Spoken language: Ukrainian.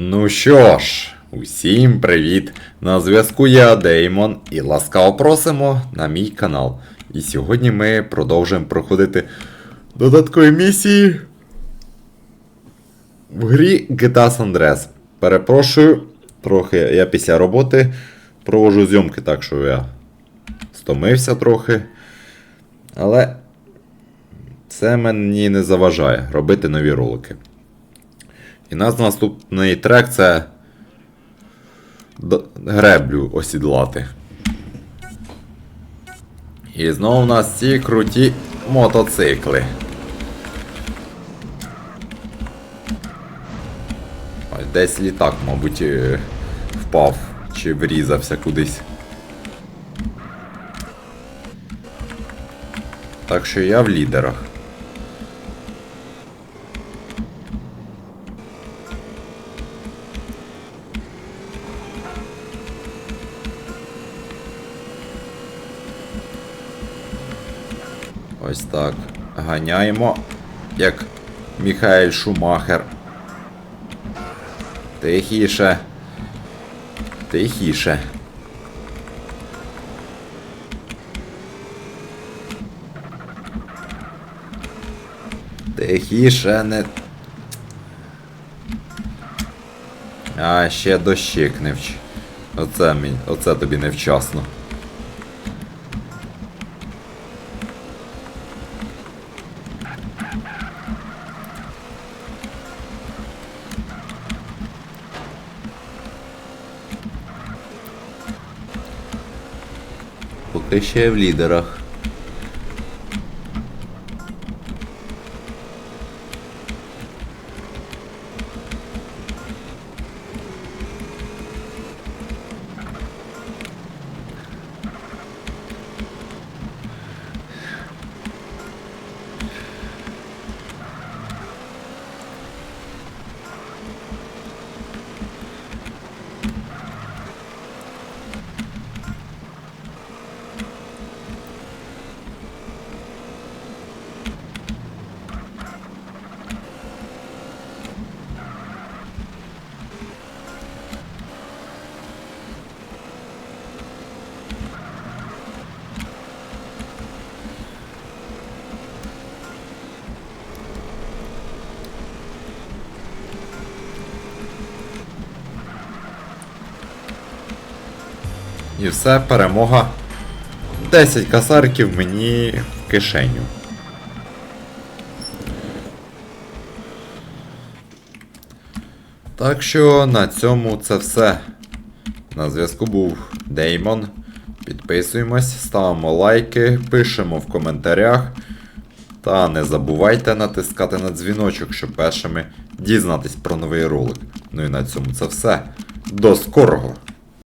Ну що ж, усім привіт! На зв'язку я Деймон і ласкаво просимо на мій канал. І сьогодні ми продовжуємо проходити додаткові місії в грі GTA San Andreas. Перепрошую, трохи я після роботи провожу зйомки, так що я стомився трохи. Але це мені не заважає робити нові ролики. І нас наступний трек це греблю осідлати. І знову у нас ці круті мотоцикли. Ось Десь літак, мабуть, е, впав чи врізався кудись. Так що я в лідерах. Ось так. Ганяємо, як Міхаель Шумахер. Тихіше. Тихіше. Тихіше, не. А, ще дощик не вч. Оце мені, оце тобі невчасно. Поки ще в лідерах. І все, перемога. 10 касарків мені в кишеню. Так що на цьому це все. На зв'язку був Деймон. Підписуємось, ставимо лайки, пишемо в коментарях. Та не забувайте натискати на дзвіночок, щоб першими дізнатись про новий ролик. Ну і на цьому це все. До скорого!